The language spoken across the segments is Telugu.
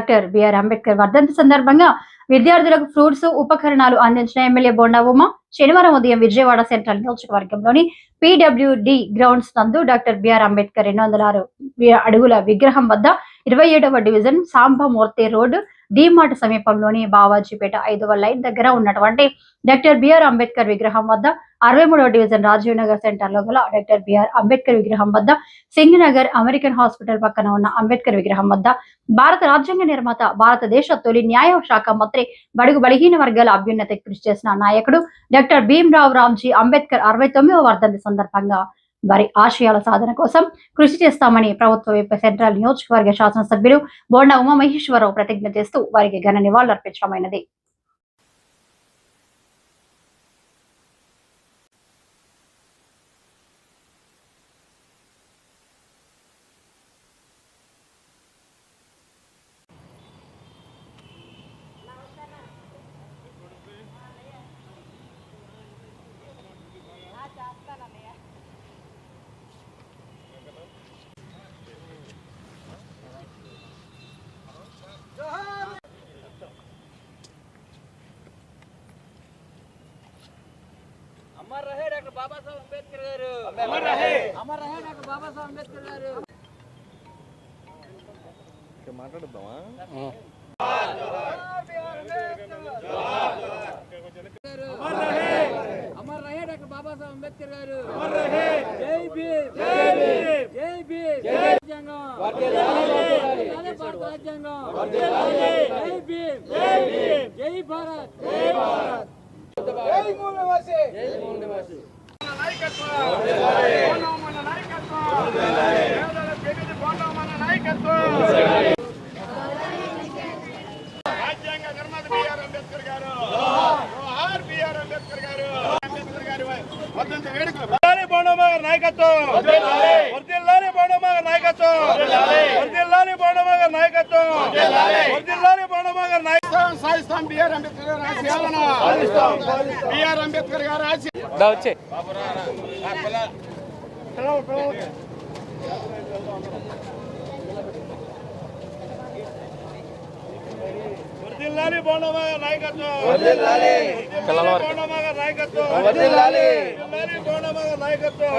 డాక్టర్ బిఆర్ అంబేద్కర్ వర్ధంతి సందర్భంగా విద్యార్థులకు ఫ్రూట్స్ ఉపకరణాలు అందించిన ఎమ్మెల్యే బోండా ఉమ శనివారం ఉదయం విజయవాడ సెంట్రల్ నియోజకవర్గంలోని పిడబ్ల్యూడి గ్రౌండ్స్ నందు డాక్టర్ బిఆర్ అంబేద్కర్ రెండు వందల ఆరు అడుగుల విగ్రహం వద్ద ఇరవై ఏడవ డివిజన్ సాంబమూర్తి రోడ్ డిమార్ట్ సమీపంలోని బావాజీపేట ఐదవ లైన్ దగ్గర ఉన్నటువంటి డాక్టర్ బిఆర్ అంబేద్కర్ విగ్రహం వద్ద అరవై మూడవ డివిజన్ రాజీవ్ నగర్ సెంటర్లో గల డాక్టర్ బిఆర్ అంబేద్కర్ విగ్రహం వద్ద సింగ్ నగర్ అమెరికన్ హాస్పిటల్ పక్కన ఉన్న అంబేద్కర్ విగ్రహం వద్ద భారత రాజ్యాంగ నిర్మాత భారతదేశ తొలి న్యాయ శాఖ మంత్రి బడుగు బలహీన వర్గాల అభ్యున్నతకి కృషి చేసిన నాయకుడు డాక్టర్ భీమ్రావ్ రామ్జీ అంబేద్కర్ అరవై తొమ్మిదవ వర్ధంతి సందర్భంగా వారి ఆశయాల సాధన కోసం కృషి చేస్తామని ప్రభుత్వ వైపు సెంట్రల్ నియోజకవర్గ శాసనసభ్యులు బోండా ఉమామహేశ్వరరావు ప్రతిజ్ఞ చేస్తూ వారికి ఘన నివాళులర్పించడమైనది. అమర్ రహే డాక్టర్ బాబాసాహెబ్ అంబేద్కర్ గారు అమర్ రహే అమర్ రహే డాక్టర్ బాబాసాహెబ్ అంబేద్కర్ గారు మాట్లాడుద్దామా అమర్ రహే డాక్టర్ బాబాసాహెబ్ అంబేద్కర్ గారు అమర్ రహే జై భీమ్ జై భీమ్ జై భీమ్ జై రాజ్యాంగం వర్ధిల్లాలి భారత రాజ్యాంగం వర్ధిల్లాలి జై భీమ్ జై భీమ్ జై భారత్ జై భారత్ రాజ్యాంగ నిర్మాత బిఆర్ అంబేద్కర్ గారు జోహార్ బిఆర్ అంబేద్కర్ గారు అంబేద్కర్ గారి వర్ధంతి వేడుకలు వర్ధిల్లాలి బోండమ్మ గారి నాయకత్వం. వర్ధిల్లాలి బోండమ్మ గారి నాయకత్వం. వర్ధిల్లాలి బోండమ్మ గారి నాయకత్వం వర్ధిల్లాలి గారి నాయకత్వం సాధిస్తాం బిఆర్ అంబేద్కర్ గారి ఆశయాలను. బిఆర్ అంబేద్కర్ గారి ఆశయ. నాయకత్వం. నాయకత్వం.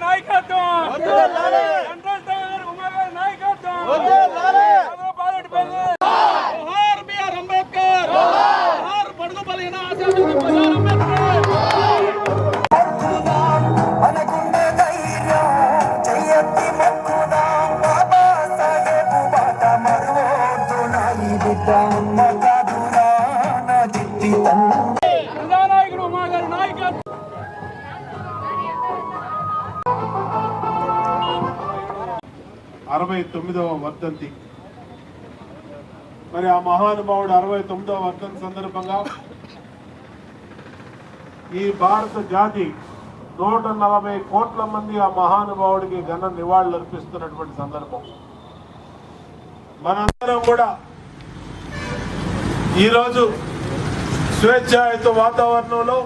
నాయకత్వం! నాయకత్వం! అరవై తొమ్మిదవ వర్ధంతి. మరి ఆ మహానుభావుడు అరవై తొమ్మిదవ వర్ధంతి సందర్భంగా ఈ భారత జాతి నూట నలభై కోట్ల మంది ఆ మహానుభావుడికి ఘన నివాళులు అర్పిస్తున్నటువంటి సందర్భం. మనందరం కూడా ఈరోజు స్వేచ్ఛాయుత వాతావరణంలో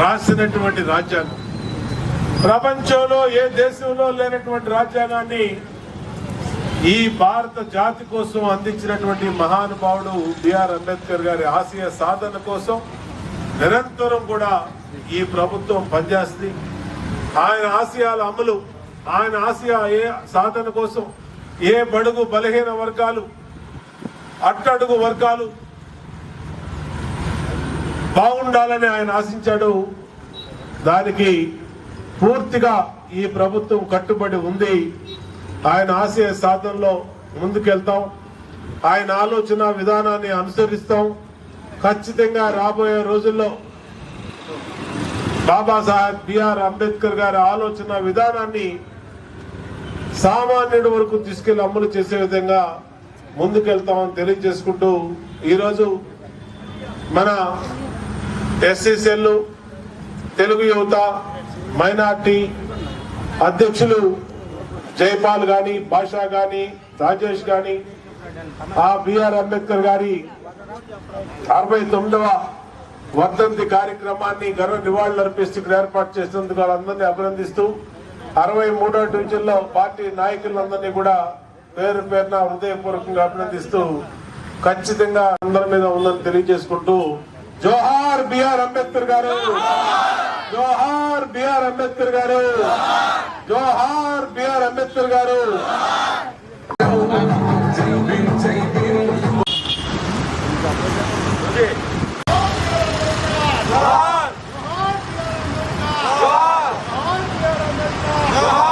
రాసినటువంటి రాజ్యాంగం. ప్రపంచంలో ఏ దేశంలో లేనటువంటి రాజ్యాంగాన్ని ఈ భారత జాతి కోసం అందించినటువంటి మహానుభావుడు బిఆర్ అంబేద్కర్ గారి ఆశయ సాధన కోసం నిరంతరం కూడా ఈ ప్రభుత్వం పనిచేస్తుంది. ఆయన ఆశయాల అమలు ఆయన ఆశయ ఏ సాధన కోసం ఏ బడుగు బలహీన వర్గాలు అట్టడుగు వర్గాలు బాగుండాలని ఆయన ఆశించాడు. దానికి పూర్తిగా ఈ ప్రభుత్వం కట్టుబడి ఉంది. ఆయన ఆశయ సాధనలో ముందుకెళ్తాం. ఆయన ఆలోచన విధానాన్ని అనుసరిస్తాం. ఖచ్చితంగా రాబోయే రోజుల్లో బాబాసాహెబ్ బిఆర్ అంబేద్కర్ గారి ఆలోచన విధానాన్ని సామాన్యుడి వరకు తీసుకెళ్ళి అమలు చేసే విధంగా ముందుకెళ్తామని తెలియజేసుకుంటూ ఈరోజు మన ఎస్సీసీఎల్ తెలుగు యువత మైనార్టీ అధ్యక్షులు జైపాల్ గాని బాషా గాని రాజేష్ గాని ఆ బిఆర్ అంబేద్కర్ గారి అరవై తొమ్మిదవ వర్ధంతి కార్యక్రమాన్ని గర్వ నివాళులు అర్పిస్తూ ఇక్కడ ఏర్పాటు చేసినందుకు వాళ్ళందరినీ అభినందిస్తూ అరవై మూడో డివిజన్లో పార్టీ నాయకులందరినీ కూడా పేరు పేరున హృదయపూర్వకంగా అభినందిస్తూ ఖచ్చితంగా అందరి మీద ఉందని తెలియజేసుకుంటూ జోహార్ బిఆర్ అంబేద్కర్ గారు. జోహార్ బిఆర్ అంబేద్కర్ గారు జోహార్ బిఆర్ అంబేద్కర్ గారు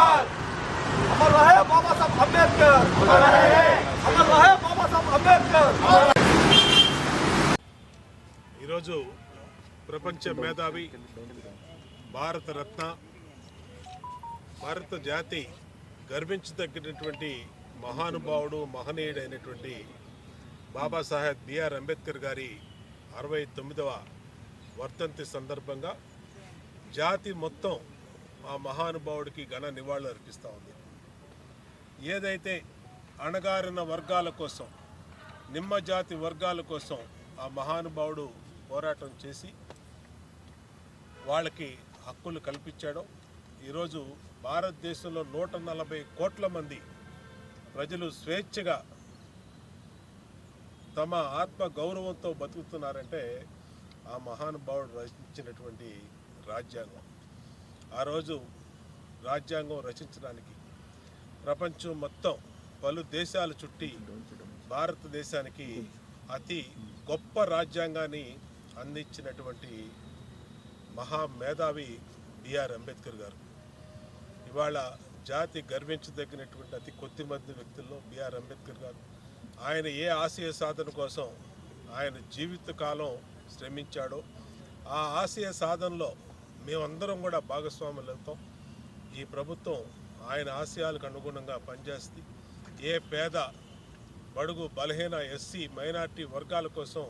अमर रहे बाबा साहब अम्बेडकर अमर रहे अमर रहे बाबा साहब अम्बेडकर ఈరోజు ప్రపంచ మేధావి భారతరత్న భారత జాతి గర్వించదగినటువంటి మహానుభావుడు మహనీయుడైనటువంటి బాబాసాహెబ్ బిఆర్ అంబేద్కర్ గారి అరవై తొమ్మిదవ వర్ధంతి సందర్భంగా జాతి మొత్తం ఆ మహానుభావుడికి ఘన నివాళులు అర్పిస్తూ ఉంది. ఏదైతే అణగారిన వర్గాల కోసం నిమ్మ జాతి వర్గాల కోసం ఆ మహానుభావుడు పోరాటం చేసి వాళ్ళకి హక్కులు కల్పించాడో ఈరోజు భారతదేశంలో నూట నలభై కోట్ల మంది ప్రజలు స్వేచ్ఛగా తమ ఆత్మ గౌరవంతో బతుకుతున్నారంటే ఆ మహానుభావుడు రచించినటువంటి రాజ్యాంగం. ఆ రోజు రాజ్యాంగం రచించడానికి ప్రపంచం మొత్తం పలు దేశాలు చుట్టి భారతదేశానికి అతి గొప్ప రాజ్యాంగాన్ని అందించినటువంటి మహా మేధావి బిఆర్ అంబేద్కర్ గారు. ఇవాళ జాతి గర్వించదగినటువంటి అతి కొద్ది మంది వ్యక్తుల్లో బిఆర్ అంబేద్కర్ గారు. ఆయన ఏ ఆశయ సాధన కోసం ఆయన జీవితకాలం శ్రమించాడో ఆ ఆశయ సాధనలో మేమందరం కూడా భాగస్వాములు వెళ్తాం ఈ ప్రభుత్వం ఆయన ఆశయాలకు అనుగుణంగా పనిచేస్తుంది. ఏ పేద బడుగు బలహీన ఎస్సీ మైనార్టీ వర్గాల కోసం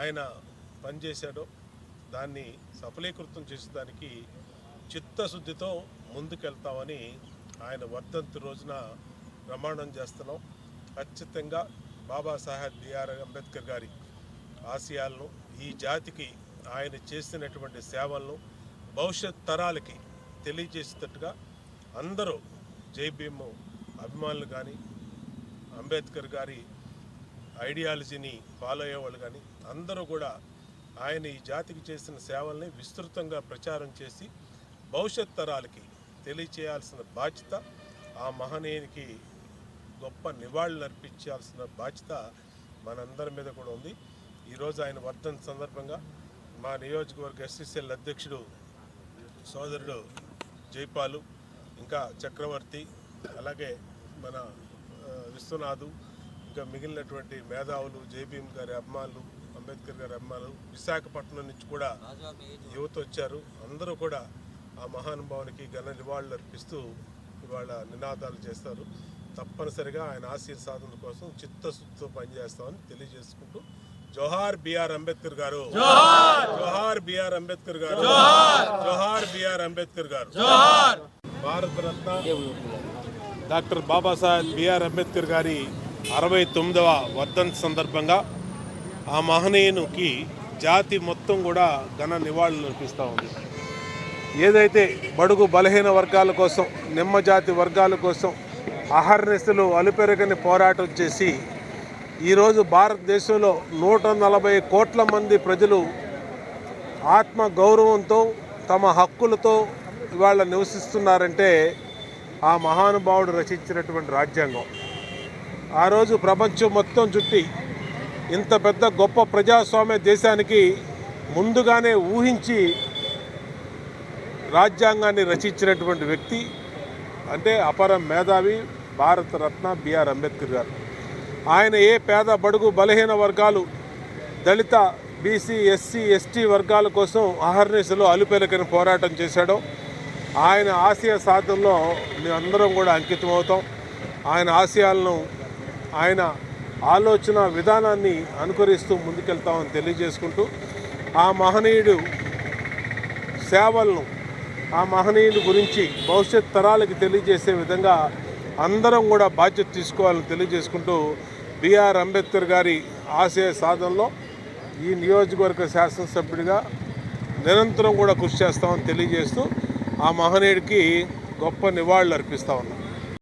ఆయన పనిచేశాడో దాన్ని సఫలీకృతం చేసేదానికి చిత్తశుద్ధితో ముందుకెళ్తామని ఆయన వర్ధంతి రోజున ప్రమాణం చేస్తున్నాం. ఖచ్చితంగా బాబాసాహెబ్ బిఆర్ అంబేద్కర్ గారి ఆశయాలను ఈ జాతికి ఆయన చేసినటువంటి సేవలను భవిష్యత్ తరాలకి తెలియజేసేటట్టుగా అందరూ జై భీమ్ అభిమానులు కానీ అంబేద్కర్ గారి ఐడియాలజీని ఫాలో అయ్యేవాళ్ళు కానీ అందరూ కూడా ఆయన ఈ జాతికి చేసిన సేవల్ని విస్తృతంగా ప్రచారం చేసి భవిష్యత్ తరాలకి తెలియచేయాల్సిన బాధ్యత ఆ మహనీయునికి గొప్ప నివాళులు అర్పించాల్సిన బాధ్యత మనందరి మీద కూడా ఉంది. ఈరోజు ఆయన వర్ధంతి సందర్భంగా మా నియోజకవర్గ ఎస్సీసీఎల్ అధ్యక్షుడు సోదరుడు జైపాలు ఇంకా చక్రవర్తి అలాగే మన విశ్వనాథు ఇంకా మిగిలినటువంటి మేధావులు జేబీఎం గారి అభిమానులు అంబేద్కర్ గారి అభిమానులు విశాఖపట్నం నుంచి కూడా యువత వచ్చారు. అందరూ కూడా ఆ మహానుభావునికి ఘన నివాళులు అర్పిస్తూ ఇవాళ నినాదాలు చేస్తారు. తప్పనిసరిగా ఆయన ఆశీర్ సాధన కోసం చిత్తశుద్ధితో పనిచేస్తామని తెలియజేసుకుంటూ జోహార్ బిఆర్ అంబేద్కర్ గారు. జోహార్! బిఆర్ అంబేద్కర్ గారు. జోహార్! బిఆర్ అంబేద్కర్ గారు. Bharat Ratna doctor Babasaheb B R Ambedkar గారి అరవై తొమ్మిదవ వర్ధంతి సందర్భంగా ఆ మహనీయునికి జాతి మొత్తం కూడా ఘన నివాళులు అర్పిస్తూ ఉంది. ఏదైతే బడుగు బలహీన వర్గాల కోసం నిమ్మ జాతి వర్గాల కోసం అహర్నిశలు అలుపెరగని పోరాటం చేసి ఈరోజు భారతదేశంలో నూట నలభై కోట్ల మంది ప్రజలు ఆత్మ గౌరవంతో తమ హక్కులతో ఇవాళ నివసిస్తున్నారంటే ఆ మహానుభావుడు రచించినటువంటి రాజ్యాంగం. ఆ రోజు ప్రపంచం మొత్తం చుట్టి ఇంత పెద్ద గొప్ప ప్రజాస్వామ్య దేశానికి ముందుగానే ఊహించి రాజ్యాంగాన్ని రచించినటువంటి వ్యక్తి అంటే అపర మేధావి భారతరత్న బిఆర్ అంబేద్కర్ గారు. ఆయన ఏ పేద బడుగు బలహీన వర్గాలు దళిత బీసీ ఎస్సీ ఎస్టీ వర్గాల కోసం అహర్నిశలో అలుపెలకని పోరాటం చేశాడో ఆయన ఆశయ సాధనలో మేమందరం కూడా అంకితమవుతాం. ఆయన ఆశయాలను ఆయన ఆలోచన విధానాన్ని అనుకరిస్తూ ముందుకెళ్తామని తెలియజేసుకుంటూ ఆ మహనీయుడు సేవలను ఆ మహనీయుడి గురించి భవిష్యత్ తరాలకి తెలియజేసే విధంగా అందరం కూడా బాధ్యత తీసుకోవాలని తెలియజేసుకుంటూ బిఆర్ అంబేద్కర్ గారి ఆశయ సాధనలో ఈ నియోజకవర్గ శాసనసభ్యుడిగా నిరంతరం కూడా కృషి చేస్తామని తెలియజేస్తూ ఆ మహనీయుడికి గొప్ప నివాళులు అర్పిస్తా ఉన్నాం.